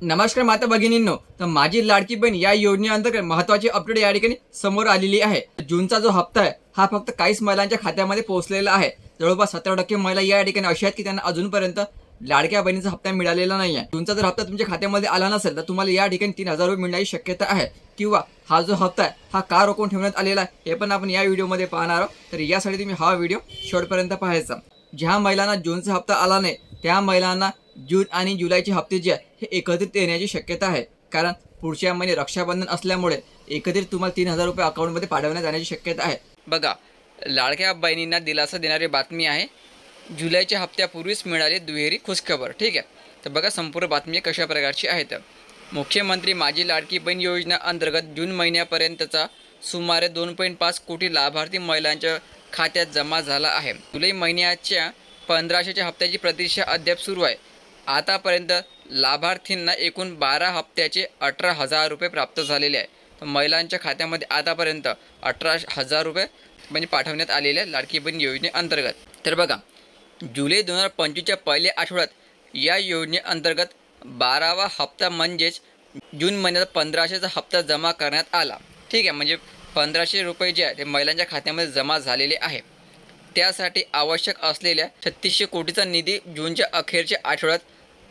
नमस्कार माता भगिनींनो. तर माझी लाडकी बहीण या योजनेअंतर्गत महत्वाची अपडेट या ठिकाणी समोर आलेली आहे. जूनचा जो हप्ता आहे हा फक्त काहीच महिलांच्या खात्यामध्ये पोहोचलेला आहे. जवळपास सतरा टक्के महिला या ठिकाणी अशा आहेत की त्यांना अजूनपर्यंत लाडक्या बहिणीचा हप्ता मिळालेला नाही आहे. जूनचा जर हप्ता तुमच्या खात्यामध्ये आला नसेल तर तुम्हाला या ठिकाणी तीन हजार रुपये मिळण्याची शक्यता आहे. किंवा हा जो हप्ता आहे हा का रोखून ठेवण्यात आलेला आहे हे पण आपण या व्हिडिओमध्ये पाहणार आहोत. तर यासाठी तुम्ही हा व्हिडिओ शेवटपर्यंत पाहायचा. ज्या महिलांना जूनचा हप्ता आला नाही त्या महिलांना जून आणि जुलैचे हप्ते जे आहे हे एकत्रित येण्याची शक्यता आहे. कारण पुढच्या महिने रक्षाबंधन असल्यामुळे एकत्रित तुम्हाला तीन हजार रुपये अकाउंटमध्ये पाठवण्यात जाण्याची शक्यता आहे. बघा लाडक्या बहिणींना दिलासा देणारी बातमी आहे जुलैच्या हप्त्यापूर्वीच मिळाली दुहेरी खुशखबर ठीक आहे? तर बघा संपूर्ण बातमी कशा प्रकारची आहेत मुख्यमंत्री माझी लाडकी बहीण योजना अंतर्गत जून महिन्यापर्यंतचा सुमारे दोन पॉईंट पाच कोटी लाभार्थी महिलांच्या खात्यात जमा झाला आहे. जुलै महिन्याच्या पंधराशेच्या हप्त्याची प्रतीक्षा अद्याप सुरू आहे. आतापर्यंत लाभार्थींना एकूण बारा हप्त्याचे अठरा हजार रुपये प्राप्त झालेले आहे. तर महिलांच्या खात्यामध्ये आतापर्यंत अठरा हजार रुपये म्हणजे पाठवण्यात आलेले आहे लाडकी बहीण योजनेअंतर्गत तर बघा जुलै दोन हजार पंचवीसच्या पहिल्या आठवड्यात या योजनेअंतर्गत बारावा हप्ता म्हणजेच जून महिन्यात पंधराशेचा हप्ता जमा करण्यात आला. ठीक आहे म्हणजे पंधराशे रुपये जे आहे ते महिलांच्या खात्यामध्ये जमा झालेले आहे. त्यासाठी आवश्यक असलेल्या छत्तीसशे कोटीचा निधी जूनच्या अखेरच्या आठवड्यात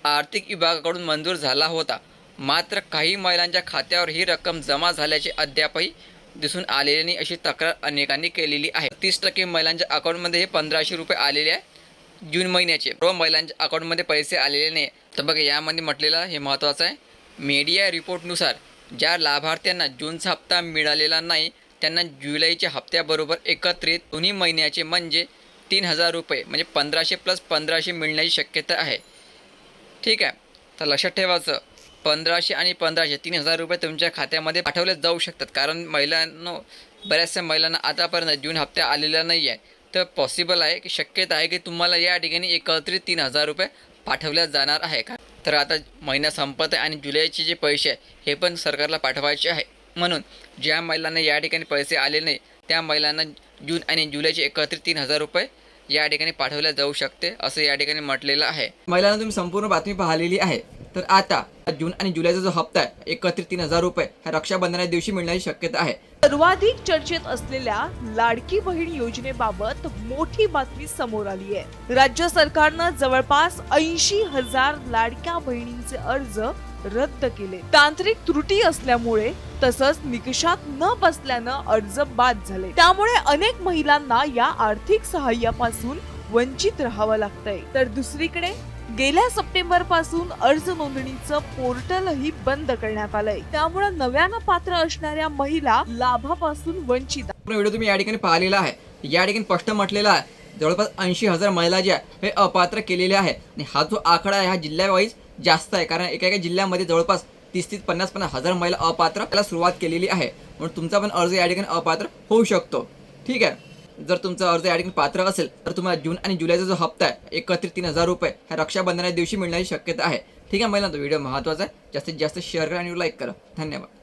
आर्थिक विभागाकडून मंजूर झाला होता. मात्र काही महिलांच्या खात्यावर ही रक्कम जमा झाल्याचे अद्यापही दिसून आलेले नाही अशी तक्रार अनेकांनी केलेली आहे. तीस टक्के महिलांच्या अकाउंटमध्ये हे पंधराशे रुपये आलेले आहे जून महिन्याचे. सर्व महिलांच्या अकाउंटमध्ये पैसे आलेले नाही. तर बघा यामध्ये म्हटलेलं हे महत्त्वाचं आहे. मीडिया रिपोर्टनुसार ज्या लाभार्थ्यांना जूनचा हप्ता मिळालेला नाही त्यांना जुलैच्या हप्त्याबरोबर एकत्रित दोन्ही महिन्याचे म्हणजे तीन हजार रुपये म्हणजे पंधराशे प्लस पंधराशे मिळण्याची शक्यता आहे. ठीक आहे. तर लक्षात ठेवायचं. पंधराशे आणि पंधराशे तीन हजार रुपये तुमच्या खात्यामध्ये पाठवले जाऊ शकतात. कारण महिलांनो बऱ्याचशा महिलांना आतापर्यंत जून हप्ता आलेला नाही आहे तर पॉसिबल आहे की शक्यता आहे की तुम्हाला या ठिकाणी एकत्रित तीन हजार रुपये पाठवल्या जाणार आहे. का तर आता महिना संपत आहे आणि जुलैचे जे पैसे आहे हे पण सरकारला पाठवायचे आहे. म्हणून ज्या महिलांना या ठिकाणी पैसे आले नाही त्या महिलांना जून आणि जुलैचे एकत्रित तीन हजार रुपये या ठिकाणी पाठवल्या जाऊ शकते असं या ठिकाणी म्हटलेलं आहे. महिलांना तुम्ही संपूर्ण बातमी पाहिलेली आहे. तर आता जून आणि जुलैचा जो हप्ता आहे एकत्रित तीन हजार रुपये ह्या रक्षाबंधनाच्या दिवशी मिळण्याची शक्यता आहे. सर्वाधिक चर्चेत असलेल्या लाडकी बहीण योजनेबाबत मोठी बातमी समोर आली आहे. राज्य सरकारनं जवळपास ऐंशी हजार लाडक्या बहिणींचे अर्ज रद्द केले. तांत्रिक त्रुटी असल्यामुळे तसंच निकषात न बसल्यानं अर्ज बाद झाले. त्यामुळे अनेक महिलांना या आर्थिक सहाय्यापासून वंचित राहावं लागतंय. तर दुसरीकडे गेल्या सप्टेंबरपासून अर्ज नोंदणीचं पोर्टलही बंद करण्यात आलंय. त्यामुळे नव्यानं पात्र असणाऱ्या महिला लाभापासून वंचित व्हिडिओ तुम्ही या ठिकाणी पाहिलेला आहे. या ठिकाणी स्पष्ट म्हटलेला आहे. जवळपास ऐंशी हजार महिला ज्या आहे, हे अपात्र केलेले आहे आणि हा जो आकडा आहे हा जिल्ह्यावाईज जास्त आहे. कारण एका एका जिल्ह्यामध्ये जवळपास तीस तीस पन्नास पन्नास हजार महिला अपात्र त्याला सुरुवात केलेली आहे. म्हणून तुमचा पण अर्ज या ठिकाणी अपात्र होऊ शकतो. ठीक आहे? जर तुमचा अर्ज या ठिकाणी पात्र असेल तर तुम्हाला जून आणि जुलैचा जो हप्ता आहे एकत्रित तीन हजार रुपये ह्या रक्षाबंधनाच्या दिवशी मिळण्याची शक्यता आहे. ठीक आहे महिला तो व्हिडिओ महत्त्वाचा आहे. जास्तीत जास्त शेअर करा आणि लाईक करा. धन्यवाद.